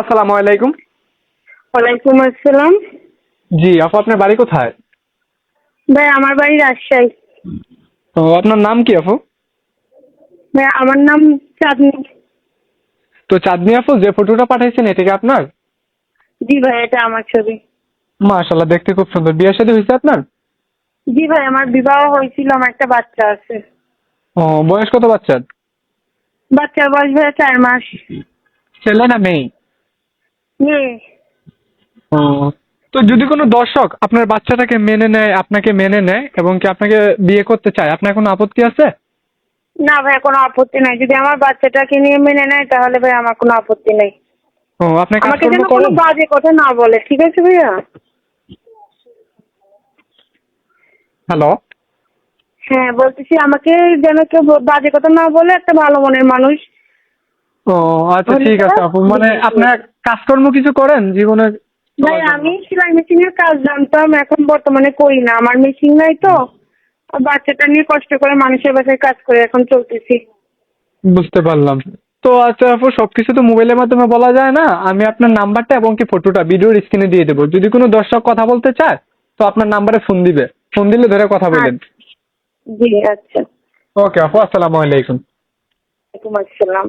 আসসালামু আলাইকুম। ওয়ালাইকুম আসসালাম। জি আপু আপনার বাড়ি কোথায়? ভাই আমার বাড়ি রাজশাহী। তো আপনার নাম কি আপু? ভাই আমার নাম চাঁদনি। তো চাঁদনি আপু যে ফটোটা পাঠাইছেন এটা কি আপনার? জি ভাই এটা আমার ছবি। মাশাল্লাহ দেখতে খুব সুন্দর। বিয়ে শাদী হয়েছে আপনার? জি ভাই আমার বিবাহ হয়েছিল আমার একটা বাচ্চা আছে। ও বয়স কত বাচ্চার? বাচ্চার বয়স ভাই চার মাস। ছেলে না মেয়ে? মেয়ে। ও। তো যদি কোনো দর্শক আপনার বাচ্চাটাকে মেনে নেয় আপনাকে মেনে নেয় এবং কি আপনাকে বিয়ে করতে চায় আপনার কোনো আপত্তি আছে? না ভাই কোনো আপত্তি নাই। যদি আমার বাচ্চাটাকে নিয়ে মেনে নেয় তাহলে ভাই আমার কোনো আপত্তি নেই। ও আপনি আমাকে যেন কোনো বাজে কথা না বলে ঠিক আছে ভাইয়া? হ্যালো? হ্যাঁ বলতেছি আমাকে যেন কেউ বাজে কথা না বলে একটা ভালো মনের মানুষ। ও আচ্ছা ঠিক আছে আপু। মানে আপনার কাজকর্ম কিছু করেন জীবনে? ভাই আমি সেলাই মেশিন এর কাজ জানতাম এখন বর্তমানে করি না। আমার মেশিন নাই তো। বাচ্চাটা নিয়ে কষ্ট করে মানুষের বাসায় কাজ করে এখন চলতেছি। বুঝতে পারলাম। তো আচ্ছা আপু সবকিছু তো মোবাইলের মাধ্যমে বলা যায় না। আমি আপনার নাম্বারটা এবং কি ফটোটা ভিডিওর স্ক্রিনে দিয়ে দেবো। যদি কোনো দর্শক কথা বলতে চায় তো আপনার নাম্বারে ফোন দিবে। ফোন দিলে ধরে কথা বলেন। জি আচ্ছা। ওকে আপু আসসালামু আলাইকুম। ওয়ালাইকুম আসসালাম।